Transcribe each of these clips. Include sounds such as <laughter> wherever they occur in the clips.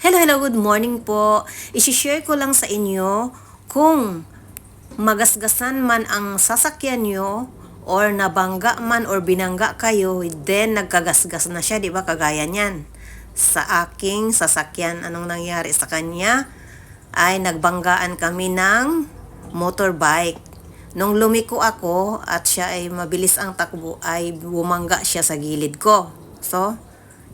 Hello, hello, good morning po. Isishare ko lang sa inyo kung magasgasan man ang sasakyan nyo or nabangga man or binangga kayo, then nagkagasgas na siya, di ba? Kagaya niyan. Sa aking sasakyan, anong nangyari sa kanya? Ay nagbanggaan kami ng motorbike. Nung lumiko ako at siya ay mabilis ang takbo, ay bumangga siya sa gilid ko. So,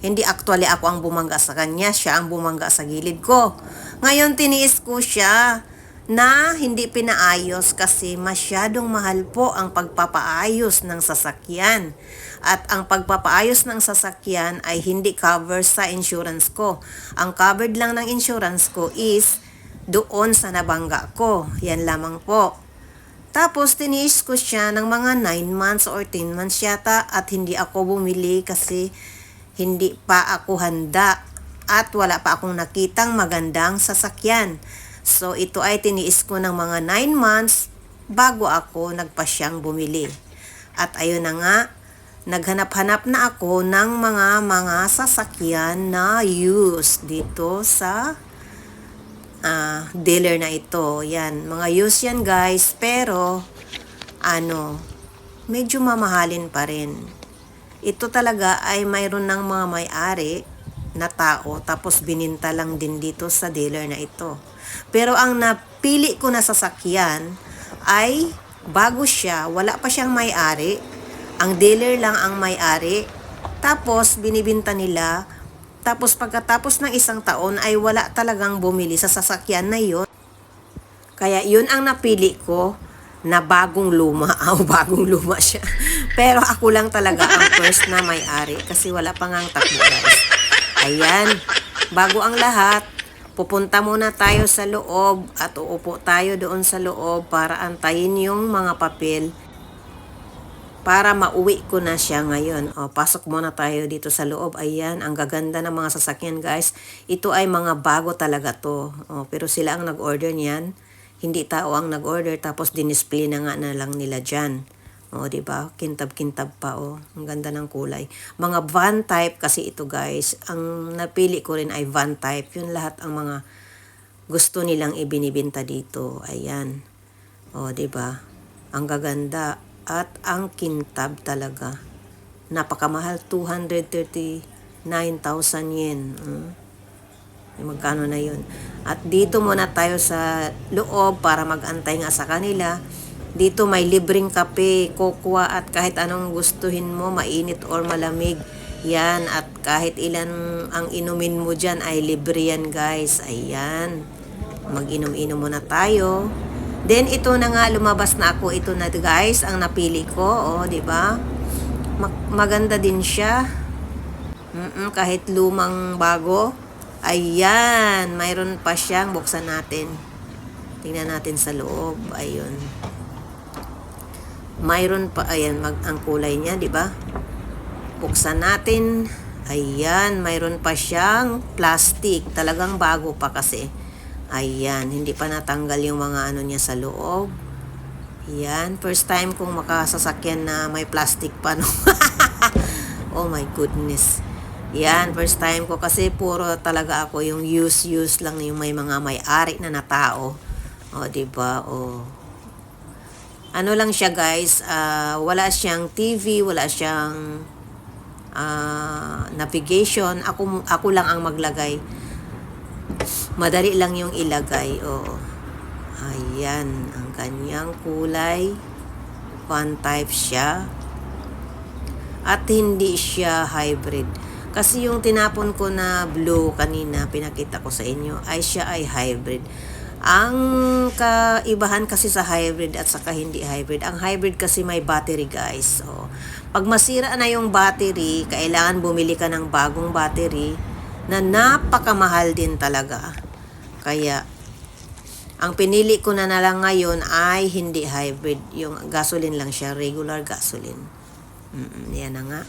hindi actually ako ang bumangga sa kanya, siya ang bumangga sa gilid ko. Ngayon tiniis ko siya na hindi pinaayos kasi masyadong mahal po ang pagpapaayos ng sasakyan. At ang pagpapaayos ng sasakyan ay hindi cover sa insurance ko. Ang covered lang ng insurance ko is doon sa nabangga ko. Yan lamang po. Tapos, tiniis ko siya ng mga 9 months or 10 months yata at hindi ako bumili kasi hindi pa ako handa at wala pa akong nakitang magandang sasakyan. So, ito ay tiniis ko ng mga 9 months bago ako nagpasyang bumili. At ayun na nga, naghanap-hanap na ako ng mga mga sasakyan na used dito sa ah, dealer na ito. Yan, mga used yan guys, pero ano, medyo mamahalin pa rin. Ito talaga ay mayroon ng mga may-ari na tao tapos bininta lang din dito sa dealer na ito. Pero ang napili ko na sasakyan ay bago siya, wala pa siyang may-ari. Ang dealer lang ang may-ari. Tapos binibinta nila. Tapos pagkatapos ng isang taon ay wala talagang bumili sa sasakyan na yon. Kaya yun ang napili ko na bagong luma. <laughs> Ah, bagong luma siya. Pero ako lang talaga ang first na may-ari kasi wala pa nga ang takbo guys. Ayan, bago ang lahat, pupunta muna tayo sa loob at uupo tayo doon sa loob para antayin yung mga papel para mauwi ko na siya ngayon. O, pasok muna tayo dito sa loob. Ayan, ang gaganda ng mga sasakyan guys. Ito ay mga bago talaga to. O, pero sila ang nag-order niyan. Hindi tao ang nag-order tapos dinisplay na nga na lang nila dyan. O, di ba? Kintab-kintab pa, o. Ang ganda ng kulay. Mga van type kasi ito, guys. Ang napili ko rin ay van type. Yun lahat ang mga gusto nilang ibinibinta dito. Ayan. O, di ba? Ang gaganda. At ang kintab talaga. Napakamahal. 239,000 yen. Mm. Ay, magkano na yun. At dito muna tayo sa loob para mag-antay nga sa kanila. Dito may libreng kape, kokwa at kahit anong gustuhin mo, mainit or malamig. Yan, at kahit ilan ang inumin mo dyan ay libre yan guys. Ayan. Mag-inom-inom muna tayo. Then ito na nga lumabas na ako ito na guys ang napili ko, oh, 'di ba? Mag- maganda din siya. Mm-mm, kahit lumang bago. Ayan, mayroon pa siyang buksan natin. Tingnan natin sa loob. Ayun. Mayroon pa, ayan, mag, ang kulay niya, di ba? Buksan natin. Ayan, mayroon pa siyang plastic. Talagang bago pa kasi. Ayan, hindi pa natanggal yung mga ano niya sa loob. Ayan, first time kong makasasakyan na may plastic pa, no? <laughs> oh my goodness. Yan, first time ko kasi puro talaga ako yung use-use lang yung may mga may-ari na na tao. O, di ba? O, ano lang siya guys, ah, wala siyang TV, wala siyang ah, navigation. Ako, ako lang ang maglagay. Madali lang yung ilagay. O, ayan, ang kanyang kulay. One type siya. At hindi siya hybrid. Kasi yung tinapon ko na blue kanina, pinakita ko sa inyo, ay siya ay hybrid. Ang kaibahan kasi sa hybrid at saka hindi hybrid, ang hybrid kasi may battery guys. So, pag masira na yung battery, kailangan bumili ka ng bagong battery na napakamahal din talaga. Kaya, ang pinili ko na na lang ngayon ay hindi hybrid. Yung gasoline lang siya, regular gasoline. Mm, yan na nga.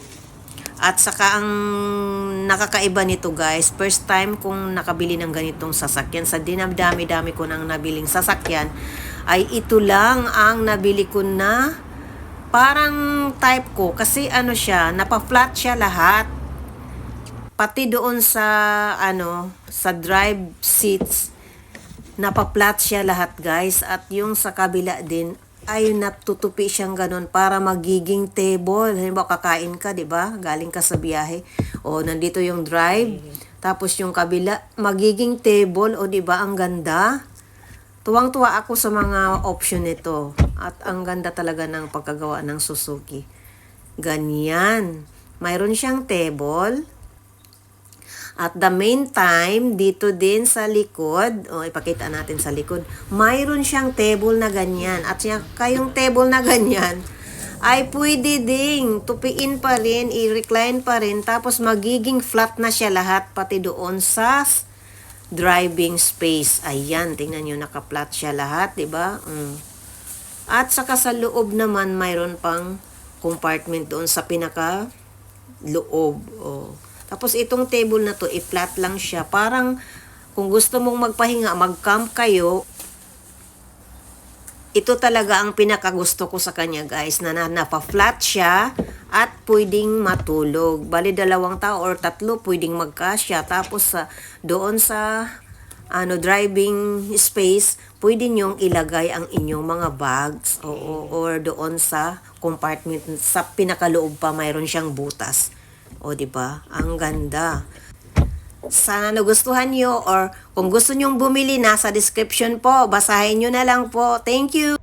At saka ang nakakaiba nito guys, first time kong nakabili ng ganitong sasakyan. Sa dinami-dami ko nang nabiling sasakyan, ay ito lang ang nabili ko na parang type ko. Kasi ano siya, napa-flat siya lahat. pati doon sa ano, sa drive seats napaplat siya lahat guys at yung sa kabila din ay natutupi siyang ganun para magiging table. Halimbawa kakain ka, 'di ba? Galing ka sa biyahe. O nandito yung drive, tapos yung kabila magiging table o 'di ba ang ganda? Tuwang-tuwa ako sa mga option nito at ang ganda talaga ng pagkagawa ng Suzuki. Ganyan. Mayroon siyang table, at the meantime, dito din sa likod, o ipakita natin sa likod, mayroon siyang table na ganyan. At siya, kayong table na ganyan, ay pwede ding tupiin pa rin, i-recline pa rin, tapos magiging flat na siya lahat, pati doon sa driving space. Ayan, tingnan nyo, naka-flat siya lahat, ba? Mm. At saka sa loob naman, mayroon pang compartment doon sa pinaka loob. Oh. Tapos itong table na to, i-flat lang siya. Parang kung gusto mong magpahinga, mag-camp kayo, ito talaga ang pinakagusto ko sa kanya guys, na, na napa-flat siya at pwedeng matulog. Bali dalawang tao or tatlo pwedeng magkasya. Tapos sa doon sa ano driving space, pwede niyong ilagay ang inyong mga bags o or doon sa compartment sa pinakaloob pa mayroon siyang butas. O di ba? Ang ganda. Sana nagustuhan nyo or kung gusto nyong bumili, nasa description po. Basahin nyo na lang po. Thank you!